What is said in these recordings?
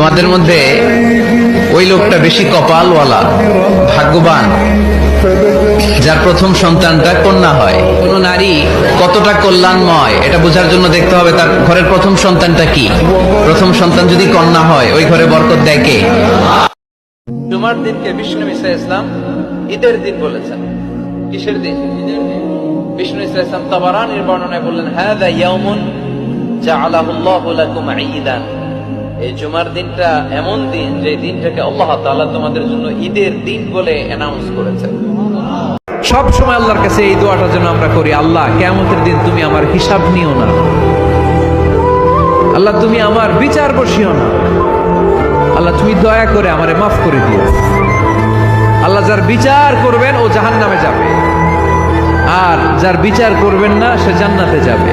তোমাদের মধ্যে ওই লোকটা বেশি কপালওয়ালা, ভাগ্যবান, যার প্রথম সন্তানটা কন্যা হয়। কোন নারী কতটা কল্যাণময়, এটা বোঝার জন্য দেখতে হবে তার ঘরের প্রথম সন্তানটা কি। প্রথম সন্তান যদি কন্যা হয়, ওই ঘরে বরকত দেয় কে? জুমার দিনকে বিষ্ণু ইসা ইসলাম ঈদের দিন বলেছেন। কিসের দিন? বিষ্ণু ইসা ইসলাম তাবারানির বর্ণনায় বললেন হ্যাঁ ইয়াউমুন জাআলাহুল্লাহু লাকুম ঈদান। এই জুমার দিনটা এমন দিন যে দিনটাকে আল্লাহ তাআলা তোমাদের জন্য ঈদের দিন বলে অ্যানাউন্স করেছেন। সব সময় আল্লাহর কাছে এই দোয়াটা যেন আমরা করি, আল্লাহ কেমতের দিন তুমি আমার হিসাব নিও না। আল্লাহ, তুমি আমার বিচার বসিও না। আল্লাহ, তুমি দয়া করে আমারে মাফ করে দিও। আল্লাহ, যার বিচার করবেন, ও জাহান নামে যাবে। আর যার বিচার করবেন না, সে জান্নাতে যাবে।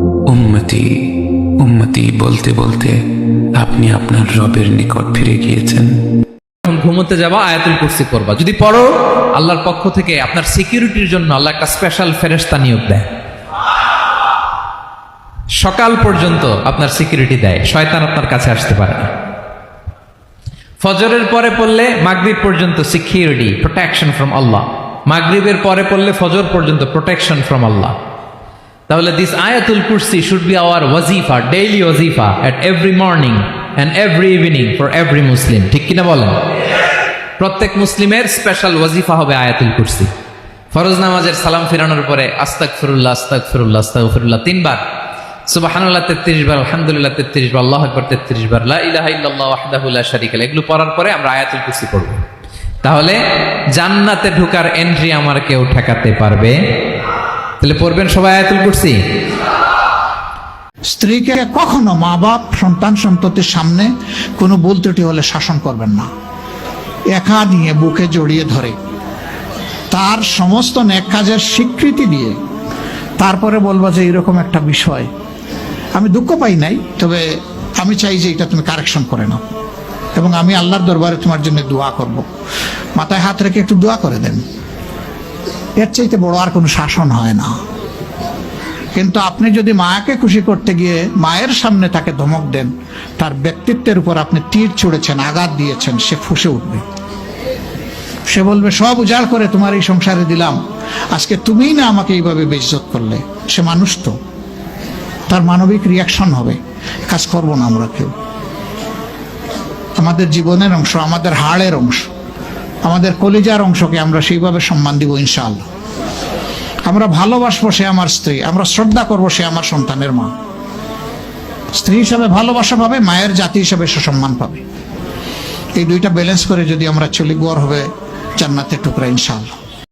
উম্মতি উম্মতি বলতে বলতে আপনি আপনার রবের নিকট ফিরে গিয়েছেন। ঘুমোতে যাবা, আয়াতুল কুরসি করবা যদি পড়ো, আল্লাহর পক্ষ থেকে আপনার সিকিউরিটির জন্য আল্লাহ একটা স্পেশাল ফেরেস্তা নিয়োগ দেয়। সকাল পর্যন্ত আপনার সিকিউরিটি দেয়, শয়তান আপনার কাছে আসতে পারে না। ফজরের পরে পড়লে মাগরিব পর্যন্ত সিকিউরিটি প্রোটেকশন ফ্রম আল্লাহ মাগরিবের পরে পড়লে ফজর পর্যন্ত প্রোটেকশন ফ্রম আল্লাহ তাহলে this Ayatul Kursi should be our ওয়াজিফা daily ওয়াজিফা at every morning and every evening for every Muslim ঠিক কিনা বলেন? প্রত্যেক মুসলিমের স্পেশাল ওয়াজিফা হবে আয়াতুল কুরসি ফরজ নামাজের সালাম ফিরানোর পরে আস্তাক ফিরুল্লাহ আস্তাক ফিরুল্লাহ আস্তাক ফিরুল্লাহ তিনবার। সুবহানাল্লাহ তেত্রিশ বার, আলহামদুলিল্লাহ তেত্রিশ বার, আল্লাহ আকবর তেত্রিশ বার, লা ইলাহা ইল্লাল্লাহ ওয়াহদাহু লা শারীকা এগুলো পড়ার পরে আমরা আয়াতুল কুরসি পড়ব। তাহলে জান্নাতে ঢোকার এন্ট্রি আমার কেউ ঠেকাতে পারবে? তাহলে পড়বেন সবাই আয়াতুল কুরসি? স্ত্রীকে কখনো মা বাপ, সন্তান সন্ততির সামনে কোনো ভুল ত্রুটি হলে শাসন করবেন না। একা নিয়ে বুকে জড়িয়ে ধরে। তার সমস্ত নেক কাজের স্বীকৃতি দিয়ে। তারপরে বলব যে এরকম একটা বিষয়। আমি দুঃখ পাই নাই, তবে আমি চাই যে এটা তুমি কারেকশন করে নাও। এবং আমি আল্লাহর দরবারে তোমার জন্য দোয়া করব। মাথায় হাত রেখে একটু দোয়া করে দেন। এর চাইতে বড় আর কোনো শাসন হয় না। কিন্তু আপনি যদি মায়াকে খুশি করতে গিয়ে মায়ের সামনে তাকে ধমক দেন, তার ব্যক্তিত্বের উপর আপনি তীর ছুঁড়েছেন, আঘাত দিয়েছেন, সে ফুসে উঠবে। সে বলবে, সব উজাড় করে তোমার এই সংসারে দিলাম। আজকে তুমিই না আমাকে এইভাবে বেইজ্জত করলে। সে মানুষ তো। তার মানবিক রিয়াকশন হবে। কাজ করব না আমরা কেউ। আমাদের জীবনের অংশ, আমাদের হাড়ের অংশ। আমাদের কলিজার অংশকে আমরা সেইভাবে সম্মান দিব ইনশাআল্লাহ। আমরা ভালোবাসবো সে আমার স্ত্রী, আমরা শ্রদ্ধা করব সে আমার সন্তানের মা। স্ত্রী হিসাবে ভালোবাসা পাবে, মায়ের জাতি হিসাবে সে সম্মান পাবে। এই দুইটা ব্যালেন্স করে যদি আমরা চলি গোয়ার হবে, জান্নাতের টুকরা ইনশাআল্লাহ।